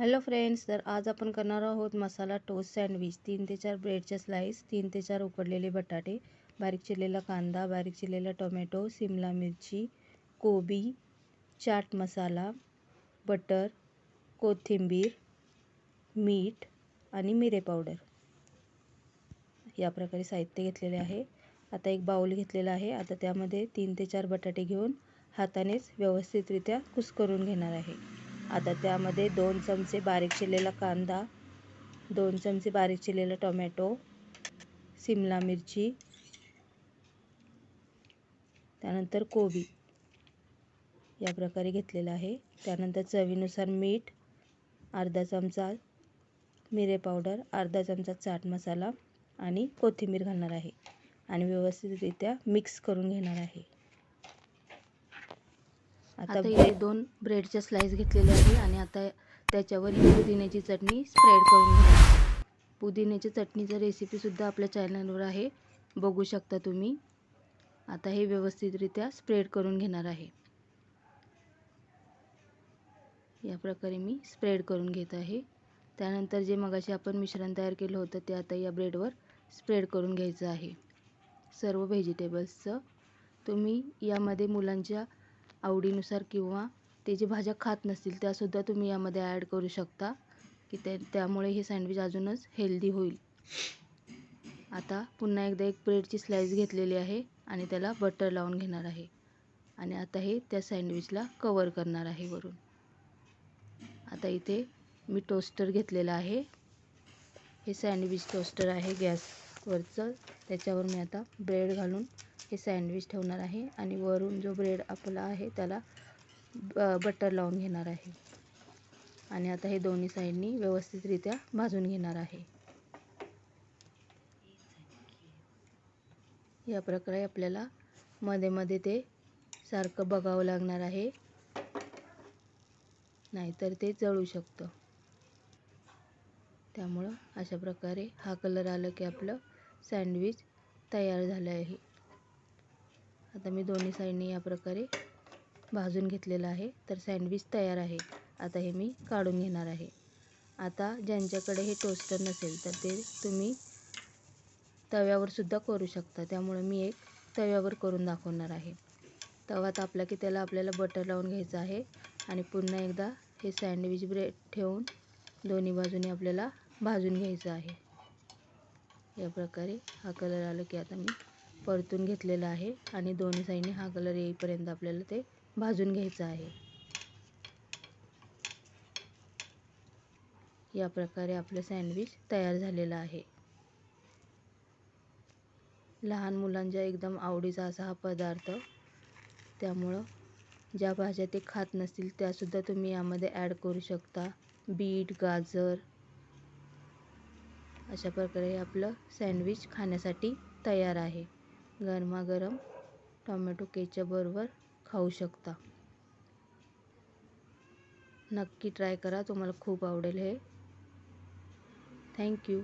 Hello friends तर आज आपण करणार आहोत मसाला टोस्ट सँडविच. तीन ते चार ब्रेडचे स्लाईस तीन ते चार उकडलेले बटाटे बारीक चिरलेला कांदा बारीक चिरलेला टोमॅटो सिमला मिरची कोबी चाट मसाला बटर कोथिंबीर मीठ आणि मिरे पावडर. या प्रकारे साहित्य घेतलेले आहे. आता एक बाऊल घेतलेला आहे. आता त्यामध्ये तीन ते चार बटाटे घेऊन हातानेच व्यवस्थितरित्या कुस्करून घेणार आहे. आता त्यामध्ये दोन चमचे बारीक चिरलेला कांदा दोन चमचे बारीक चिरलेला टोमॅटो सिमला मिरची त्यानंतर कोबी या प्रकारे घेतलेला आहे. त्यानंतर चवीनुसार मीठ अर्धा चमचा मिरे पावडर अर्धा चमचा चाट मसाला आणि कोथिंबीर घालणार आहे. आणि व्यवस्थितरित्या मिक्स करून घेणार आहे. आता इथे दोन ब्रेडच्या स्लाइस घेतलेले आहे आणि आता त्याच्यावर ही पुदिन्याची चटणी स्प्रेड करून घ्या. पुदिन्याची चटणीचं रेसिपीसुद्धा आपल्या चॅनलवर आहे. बघू शकता तुम्ही. आता हे व्यवस्थितरित्या स्प्रेड करून घेणार आहे. या प्रकारे मी स्प्रेड करून घेत आहे. त्यानंतर जे मगाशी आपण मिश्रण तयार केलं होतं ते आता या ब्रेडवर स्प्रेड करून घ्यायचं आहे. सर्व व्हेजिटेबल्सचं तुम्ही यामध्ये मुलांच्या आवडीनुसार किंवा ते जे भाज्या खात नसतील त्यासुद्धा तुम्ही यामध्ये ॲड करू शकता की त्या त्यामुळे हे सँडविच अजूनच हेल्दी होईल. आता पुन्हा एकदा एक ब्रेडची स्लाईस घेतलेली आहे आणि त्याला बटर लावून घेणार आहे. आणि आता हे त्या सँडविचला कवर करणार आहे वरून. आता इथे मी टोस्टर घेतलेला आहे. हे सँडविच टोस्टर आहे गॅसवरचं. त्याच्यावर मी आता ब्रेड घालून हे सँडविच ठेवणार आहे आणि वरून जो ब्रेड आपला आहे त्याला बटर लावून घेणार आहे. आणि आता हे दोन्ही साईडनी व्यवस्थितरित्या भाजून घेणार आहे. या प्रकारे आपल्याला मध्ये मध्ये ते सारखं बघावं लागणार आहे. नाहीतर ते जळू शकतं. त्यामुळं अशा प्रकारे हा कलर आलं की आपलं सँडविच तयार झालं आहे. आता मी दोन्ही साईडने या प्रकारे भाजून घेतलेलं आहे. तर सँडविच तयार आहे. आता हे मी काढून घेणार आहे. आता ज्यांच्याकडे हे टोस्टर नसेल तर ते तुम्ही तव्यावरसुद्धा करू शकता. त्यामुळे मी एक तव्यावर करून दाखवणार आहे. तवा तापला की त्याला आपल्याला बटर लावून घ्यायचं आहे आणि पुन्हा एकदा हे सँडविच ब्रेड ठेवून दोन्ही बाजूने आपल्याला भाजून घ्यायचं आहे. या प्रकारे हा कलर आला की आता मी परतून घेतलेला आहे आणि दोन्ही साईडने हा कलर येईपर्यंत आपल्याला ते भाजून घ्यायचं आहे. या प्रकारे आपलं सँडविच तयार झालेलं आहे. लहान मुलांच्या एकदम आवडीचा असा हा पदार्थ. त्यामुळं ज्या भाज्या ते खात नसतील त्यासुद्धा तुम्ही यामध्ये ॲड करू शकता. बीट गाजर अशा प्रकारे आपलं सँडविच खाण्यासाठी तयार आहे. गरमागरम टोमॅटो केचपबरोबर खाऊ शकता. नक्की ट्राय करा तुम्हाला खूप आवडेल हे. थँक्यू